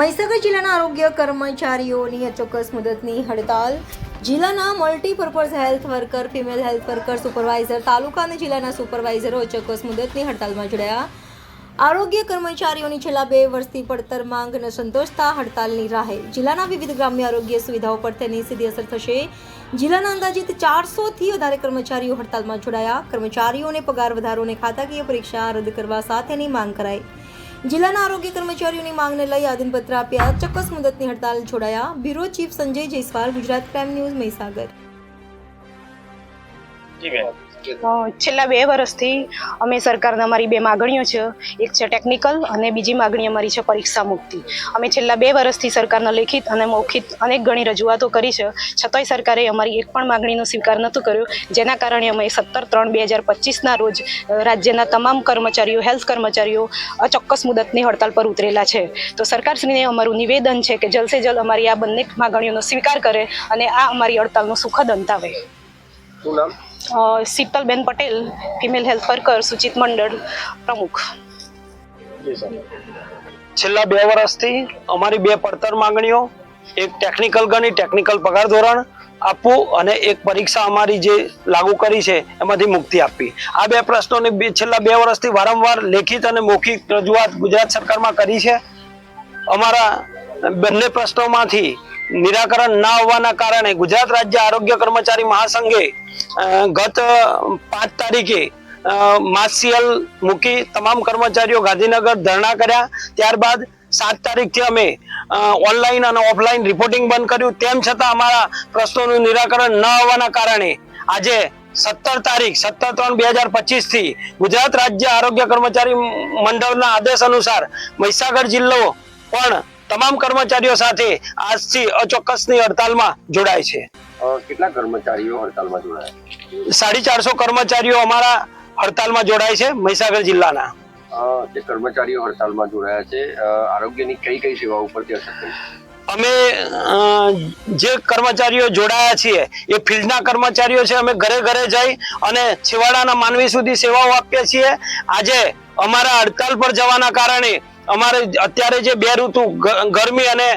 મહીસાગર જિલ્લાના આરોગ્ય કર્મચારીઓની અચોક્કસ મુદતની હડતાલ. જિલ્લાના multipurpose health worker female health worker supervisor taluka અને જિલ્લાના સુપરવાઇઝરો અચોક્કસ મુદતની હડતાલમાં જોડાયા. આરોગ્ય કર્મચારીઓની છેલ્લા બે વર્ષથી પડતર માંગ ન સંતોષતા હડતાલની રાહે. જિલ્લાના વિવિધ ગ્રામ્ય આરોગ્ય સુવિધાઓ પર તેની સીધી અસર થશે. જિલ્લાના અંદાજિત ચારસોથી વધારે કર્મચારીઓ હડતાલમાં જોડાયા. કર્મચારીઓને પગાર વધારો અને ખાતાકીય પરીક્ષા રદ કરવા સાથેની માંગ કરાઈ. જિલ્લાના આરોગ્ય કર્મચારીઓની માંગને લઈ આદનપત્ર આપ્યા, ચોક્કસ મુદતની હડતાલ છોડાયા. Bureau chief Sanjay Jaiswal, Gujarat crime news Mahisagar. જી બેન છેલ્લા બે વર્ષથી અમે સરકારના અમારી બે માગણીઓ છે. એક છે ટેકનિકલ અને બીજી માગણી અમારી છે પરીક્ષા મુક્તિ. અમે છેલ્લા બે વર્ષથી સરકારના લેખિત અને મૌખિત અનેક ઘણી રજૂઆતો કરી છે. છતાંય સરકારે અમારી એક પણ માગણીનો સ્વીકાર નહોતો કર્યો, જેના કારણે અમે સત્તર ત્રણ બે હજાર પચીસના રોજ રાજ્યના તમામ કર્મચારીઓ હેલ્થ કર્મચારીઓ અચોક્કસ મુદતની હડતાલ પર ઉતરેલા છે. તો સરકારશ્રીને અમારું નિવેદન છે કે જલસે જલ અમારી આ બંને માગણીઓનો સ્વીકાર કરે અને આ અમારી હડતાલનો સુખદ અંત આવે. શું નામ? Shitalben Patel female health worker સુચિત મંડળ પ્રમુખ. છેલ્લા બે વર્ષથી અમારી બે પડતર માંગણીઓ એક ટેકનિકલ ગણી ટેકનિકલ પગાર ધોરણ આપવું અને એક પરીક્ષા અમારી જે લાગુ કરી છે એમાંથી મુક્તિ આપવી. આ બે પ્રશ્નોની બે- છેલ્લા બે વર્ષથી વારંવાર લેખિત અને મૌખિક રજૂઆત ગુજરાત સરકારમાં કરી છે. અમારા બંને પ્રશ્નોમાંથી નિરાકરણ ના હોવાના કારણે ગુજરાત રાજ્ય આરોગ્ય કર્મચારી મહાસંઘે ગત પાંચ તારીખે માસિયલ મૂકી તમામ કર્મચારીઓ ગાંધીનગર ધરણા કર્યા. ત્યારબાદ સાત તારીખથી અમે ઓનલાઈન અને ઓફલાઈન રિપોર્ટિંગ બંધ કર્યું. તેમ છતાં અમારા પ્રશ્નોનું નિરાકરણ ન હોવાના કારણે આજે સત્તર તારીખ, સત્તર ત્રણ બે હજાર પચીસથી ગુજરાત રાજ્ય આરોગ્ય કર્મચારી મંડળના આદેશ અનુસાર મહીસાગર જિલ્લો પણ તમામ કર્મચારીઓ સાથે આજથી અચોક્કસની હડતાલમાં જોડાય છે. કેટલા કર્મચારીઓ હડતાલમાં જોડાયા? સાડી ચારસો કર્મચારીઓ અમારા હડતાલમાં જોડાય છે મહીસાગર જિલ્લાના. જે કર્મચારીઓ હડતાલમાં જોડાયા છે આરોગ્યની કઈ કઈ સેવાઓ ઉપરથી અસર થઈ? અમે જે કર્મચારીઓ જોડાયા છીએ એ ફિલ્ડના કર્મચારીઓ છે અમે ઘરે ઘરે જઈ અને છેવાડાના માનવી સુધી સેવાઓ આપીએ છીએ. આજે અમારા હડતાલ પર જવાના કારણે અમારે અત્યારે જે બે ઋતુ ગરમી અને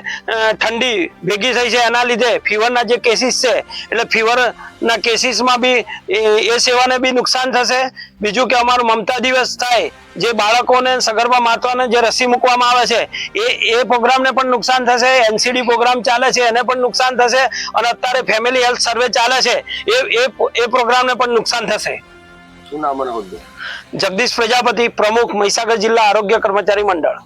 ઠંડી ભેગી થઈ છે, એના લીધે ફીવરના જે કેસીસ છે, એટલે ફીવરના કેસીસમાં બી એ સેવાને બી નુકસાન થશે. બીજું કે અમારો મમતા દિવસ થાય, જે બાળકોને સગર્ભા માતાને જે રસી મૂકવામાં આવે છે, એ એ પ્રોગ્રામને પણ નુકસાન થશે, એનસીડી પ્રોગ્રામ ચાલે છે, એને પણ નુકસાન થશે, અને અત્યારે ફેમિલી હેલ્થ સર્વે ચાલે છે એ એ પ્રોગ્રામને પણ નુકસાન થશે. શું નામ અને હોદ્દો? જગદીશ પ્રજાપતિ પ્રમુખ મહીસાગર જિલ્લા આરોગ્ય કર્મચારી મંડળ.